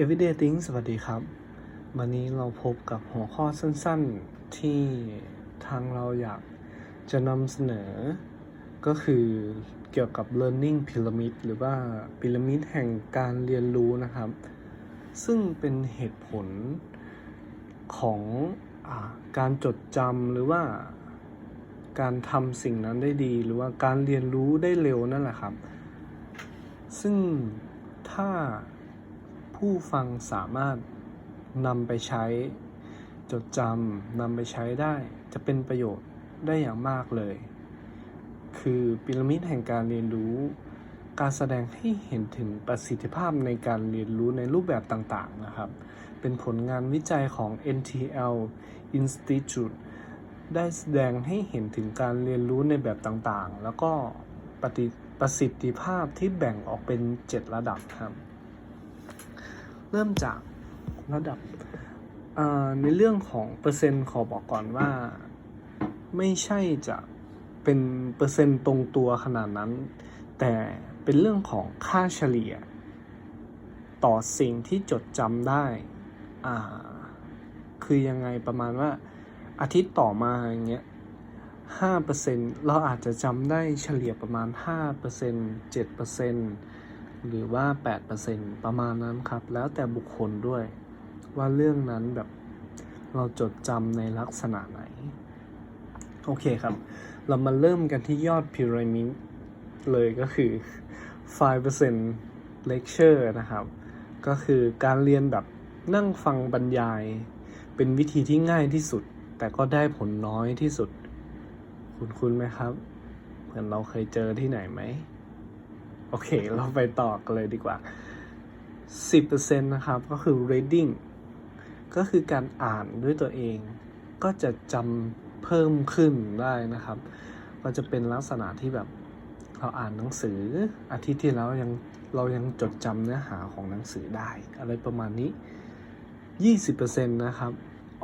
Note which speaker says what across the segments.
Speaker 1: Everyday Things สวัสดีครับ วันนี้เราพบกับหัวข้อสั้นๆที่ทางเราอยากจะนำเสนอ ก็คือเกี่ยวกับ learning pyramid หรือว่าพีระมิดแห่งการเรียนรู้นะครับ ซึ่งเป็นเหตุผลของอการจดจำหรือว่าการทำสิ่งนั้นได้ดี หรือว่าการเรียนรู้ได้เร็วนั่นแหละครับ ซึ่งถ้า ผู้ฟังสามารถนำไปใช้จดจำนำไปใช้ได้ จะเป็นประโยชน์ได้อย่างมากเลย คือพีระมิดแห่งการเรียนรู้ การแสดงให้เห็นถึงประสิทธิภาพในการเรียนรู้ในรูปแบบต่างๆนะครับ เป็นผลงานวิจัยของ NTL Institute ได้แสดงให้เห็นถึงการเรียนรู้ในแบบต่างๆ แล้วก็ปฏิประสิทธิภาพที่แบ่งออกเป็น 7 ระดับครับ เริ่มจากระดับในเรื่องของเปอร์เซ็นต์ขอบอกก่อนว่า ไม่ใช่จะเป็นเปอร์เซ็นต์ตรงตัวขนาดนั้น แต่เป็นเรื่องของค่าเฉลี่ย ต่อสิ่งที่จดจำได้อ่าคือยังไงประมาณว่าอาทิตย์ต่อมาอย่างเงี้ยห้าเปอร์เซ็นเราอาจจะจำได้เฉลี่ยประมาณห้าเปอร์เซ็นเจ็ดเปอร์เซ็นต์ หรือว่าแปดเปอร์เซ็นประมาณนั้นครับ แล้วแต่บุคคลด้วย ว่าเรื่องนั้นแบบเราจดจำในลักษณะไหน โอเคครับ เรามาเริ่มกันที่ยอดพีระมิดเลยก็คือ 5% lecture นะครับ ก็คือการเรียนแบบนั่งฟังบรรยาย เป็นวิธีที่ง่ายที่สุด แต่ก็ได้ผลน้อยที่สุด คุณคุณไหมครับ เหมือนเราเคยเจอที่ไหนไหม โอเค เราไปต่อกันเลยดีกว่า 10%นะครับ ก็คือ reading ก็คือการอ่านด้วยตัวเอง ก็จะจำเพิ่มขึ้นได้นะครับ ก็จะเป็นลักษณะที่แบบเราอ่านหนังสืออาทิตย์ที่แล้วยังเรายังจดจำเนื้อหาของหนังสือได้ อะไรประมาณนี้ 20%นะครับ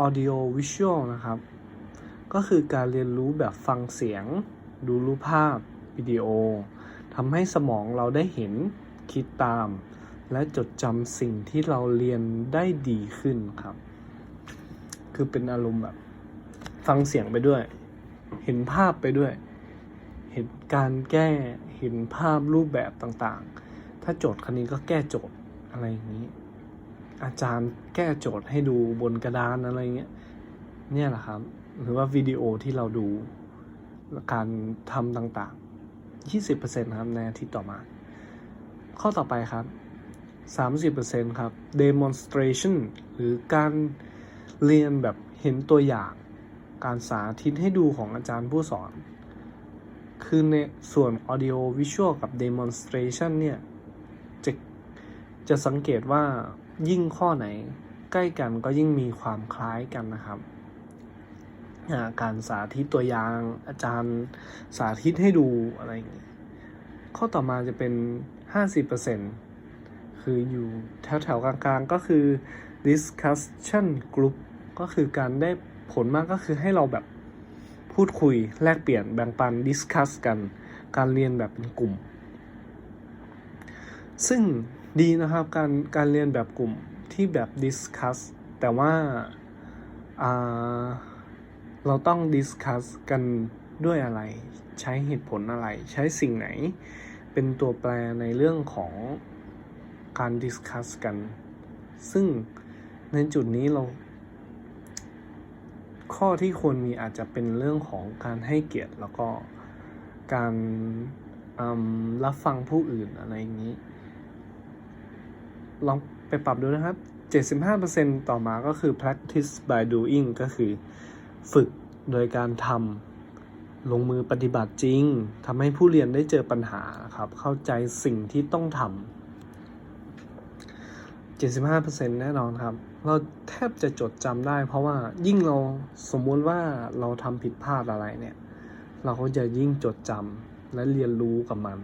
Speaker 1: audio visual นะครับ ก็คือการเรียนรู้แบบฟังเสียง ดูรูปภาพ วิดีโอ ทำให้สมองเราได้เห็นคิดตาม และจดจำสิ่งที่เราเรียนได้ดีขึ้นครับ คือเป็นอารมณ์แบบ ฟังเสียงไปด้วย เห็นภาพไปด้วย เห็นการแก้เห็นภาพรูปแบบต่างๆ ถ้าโจทย์คันนี้ก็แก้โจทย์อะไรอย่างนี้ อาจารย์แก้โจทย์ให้ดูบนกระดานอะไรเงี้ยเนี่ยแหละครับ หรือว่าวิดีโอที่เราดูการทำต่างๆ 20%ครับในอาทิตย์ต่อมา ข้อต่อไปครับ 30%ครับ demonstration หรือการเรียนแบบเห็นตัวอย่างการสาธิตให้ดูของอาจารย์ผู้สอน คือในส่วน audio visual กับ demonstration เนี่ย จะจะสังเกตว่ายิ่งข้อไหนใกล้กันก็ยิ่งมีความคล้ายกันนะครับ อ่าการสาธิตตัวอย่างอาจารย์สาธิตให้ดูอะไรอย่างนี้ข้อต่อมาจะเป็น 50%คืออยู่แถวแถวๆกลางๆก็คือ discussion group ก็คือการได้ผลมากก็คือให้เราแบบพูดคุยแลกเปลี่ยนแบ่งปัน discuss กัน การเรียนแบบเป็นกลุ่ม ซึ่งดีนะครับการการเรียนแบบกลุ่มที่แบบ discuss แต่ว่าอ่า เราต้อง discuss กันด้วยอะไร ใช้เหตุผลอะไร ใช้สิ่งไหน เป็นตัวแปรในเรื่องของการ discuss กัน ซึ่งในจุดนี้เรา ข้อที่ควรมีอาจจะเป็นเรื่องของการให้เกียรติแล้วก็การรับฟังผู้อื่นอะไรอย่างนี้ ลองไปปรับดูนะครับ 75%ต่อมาก็คือ practice by doing ก็คือ ฝึกโดยการทำลงมือปฏิบัติจริงทำให้ผู้เรียนได้เจอปัญหาครับ เข้าใจสิ่งที่ต้องทำ75%แน่นอนครับ เราแทบจะจดจำได้ เพราะว่ายิ่งเราสมมุติว่าเราทำผิดพลาดอะไรเนี่ย เราก็จะยิ่งจดจำและเรียนรู้กับมัน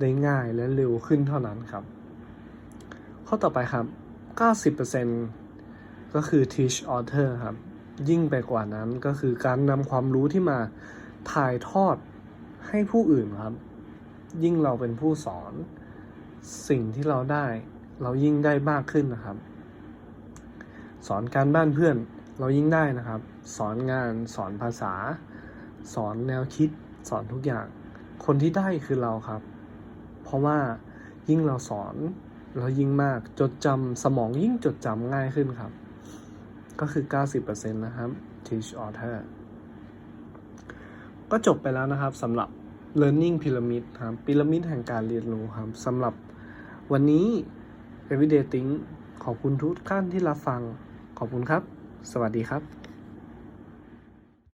Speaker 1: ได้ง่ายและเร็วขึ้นเท่านั้นครับ ข้อต่อไปครับ 90%ก็คือ teach author ครับ ยิ่งไปกว่านั้นก็คือการนำความรู้ที่มาถ่ายทอดให้ผู้อื่นครับ ยิ่งเราเป็นผู้สอน สิ่งที่เราได้ เรายิ่งได้มากขึ้นนะครับ สอนการบ้านเพื่อนเรายิ่งได้นะครับ สอนงานสอนภาษา สอนแนวคิด สอนทุกอย่าง คนที่ได้คือเราครับ เพราะว่ายิ่งเราสอน เรายิ่งมากจดจำสมองยิ่งจดจำง่ายขึ้นครับ ก็คือ 90%นะครับ teach author ก็จบไปแล้วนะครับสำหรับ learning pyramid ครับพีระมิดแห่งการเรียนรู้ครับสำหรับวันนี้ everyday think ขอบคุณทุกท่านที่รับฟัง ขอบคุณครับ สวัสดีครับ